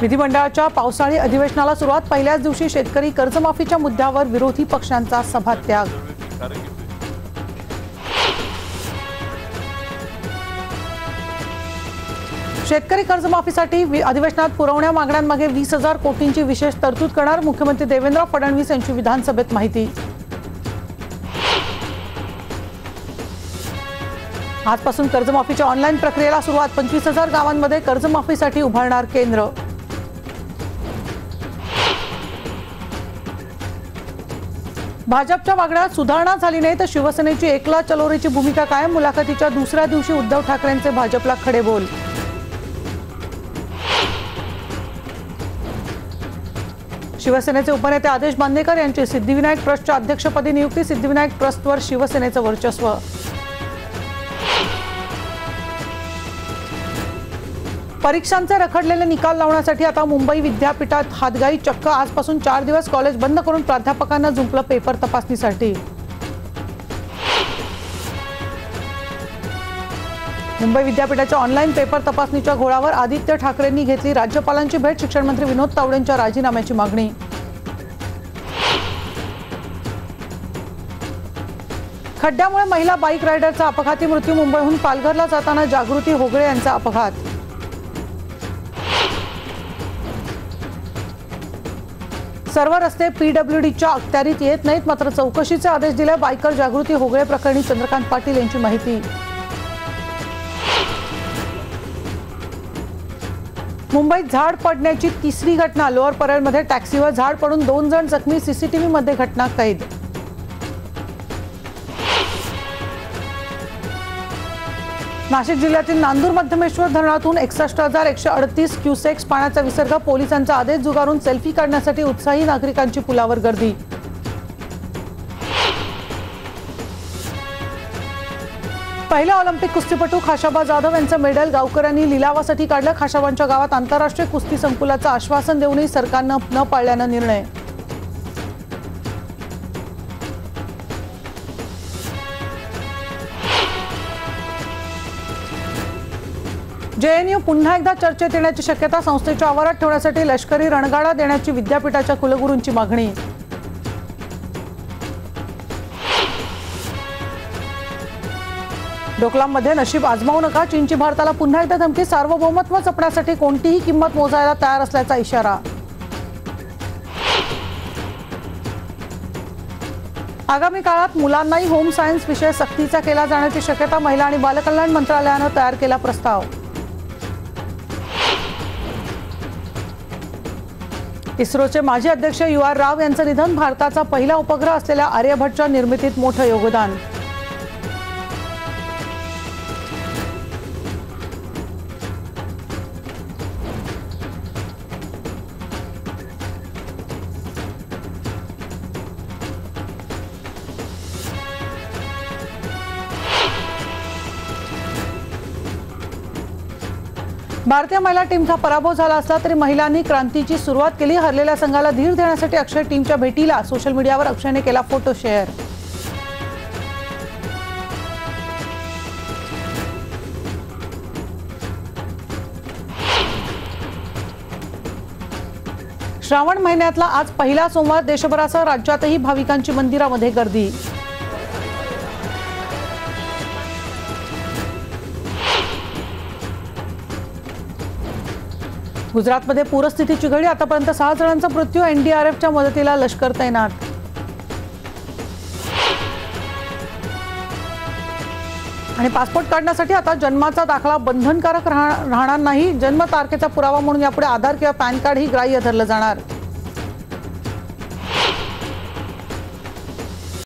विधिमंडळाच्या पावसाळी अधिवेशनाला सुरुवात पहिल्याच दिवशी शेतकरी कर्जमाफीच्या मुद्द्यावर विरोधी पक्षांचा सभात्याग. शेतकरी कर्जमाफीसाठी अधिवेशनात पुरवण्या मागण्यांमागे वीस हजार कोटींची विशेष तरतूद करणार मुख्यमंत्री देवेंद्र फडणवीस यांची विधानसभेत माहिती. आजपासून कर्जमाफीच्या ऑनलाईन प्रक्रियेला सुरुवात. पंचवीस हजार गावांमध्ये कर्जमाफीसाठी उभारणार केंद्र. भाजपच्या वागण्यात सुधारणा झाली नाही तर शिवसेनेची एकला चलोरीची भूमिका कायम. मुलाखतीच्या दुसऱ्या दिवशी उद्धव ठाकरेंचे भाजपला खडे बोल शिवसेनेचे उपनेते आदेश बांदेकर यांची सिद्धिविनायक ट्रस्टच्या अध्यक्षपदी नियुक्ती. सिद्धिविनायक ट्रस्टवर शिवसेनेचं वर्चस्व. परीक्षांचे रखडलेले निकाल लावण्यासाठी आता मुंबई विद्यापीठात हातगाई चक्क. आजपासून चार दिवस कॉलेज बंद करून प्राध्यापकांना जुंपलं पेपर तपासणीसाठी. मुंबई विद्यापीठाच्या ऑनलाईन पेपर तपासणीच्या घोळावर आदित्य ठाकरेंनी घेतली राज्यपालांची भेट. शिक्षण मंत्री विनोद तावडेंच्या राजीनाम्याची मागणी. खड्ड्यामुळे महिला बाईक रायडरचा अपघाती मृत्यू मुंबईहून पालघरला जाताना जागृती होगळे यांचा अपघात. सर्व रस्ते पीडब्ल्यूडीच्या अखत्यारीत येत नाहीत. मात्र चौकशीचे आदेश दिले बायकर जागृती होगळे प्रकरणी चंद्रकांत पाटील यांची माहिती. मुंबईत झाड पडण्याची तिसरी घटना लोअर परेलमध्ये टॅक्सीवर झाड पडून दोन जण जखमी. सीसीटीव्ही मध्ये घटना कैद नाशिक जिल्ह्यातील नांदूर मध्यमेश्वर धरणातून एकसष्ट हजार एकशे अडतीस क्युसेक्स पाण्याचा विसर्ग पोलिसांचा आदेश जुगारून सेल्फी काढण्यासाठी उत्साही नागरिकांची पुलावर गर्दी. पहिला ऑलिम्पिक कुस्तीपटू खाशाबा जाधव यांचं मेडल गावकऱ्यांनी लिलावासाठी काढलं. खाशाबांच्या गावात आंतरराष्ट्रीय कुस्ती संकुलाचं आश्वासन देऊनही सरकारनं न पाळल्यानं निर्णय. जेएनयू पुन्हा एकदा चर्चेत येण्याची शक्यता संस्थेच्या आवारात ठेवण्यासाठी लष्करी रणगाडा देण्याची विद्यापीठाच्या कुलगुरूंची मागणी. डोकलाममध्ये नशीब आजमावू नका. चीनची भारताला पुन्हा एकदा धमकी सार्वभौमत्व जपण्यासाठी कोणतीही किंमत मोजायला तयार असल्याचा इशारा. आगामी काळात मुलांनाही होम सायन्स विषय सक्तीचा केला जाण्याची शक्यता महिला आणि बालकल्याण मंत्रालयानं तयार केला प्रस्ताव. इस्रोचे माजी अध्यक्ष यू आर राव यांचं निधन भारताचा पहिला उपग्रह असलेल्या आर्यभट्टच्या निर्मितीत मोठं योगदान. भारतीय महिला टीमचा पराभव झाला असला तरी महिलांनी क्रांतीची सुरुवात केली. हरलेल्या संघाला धीर देण्यासाठी अक्षय टीमच्या भेटीला सोशल मीडियावर अक्षयने केला फोटो शेअर. श्रावण महिन्यातला आज पहिला सोमवार. देशभरासह राज्यातही भाविकांची मंदिरामध्ये गर्दी. गुजरातमध्ये पूरस्थितीची घडी आतापर्यंत सहा जणांचा मृत्यू एनडीआरएफच्या मदतीला लष्कर तैनात. आणि पासपोर्ट काढण्यासाठी आता जन्माचा दाखला बंधनकारक राहणार नाही. जन्म तारखेचा पुरावा म्हणून यापुढे आधार किंवा पॅन कार्ड ही ग्राह्य धरलं जाणार.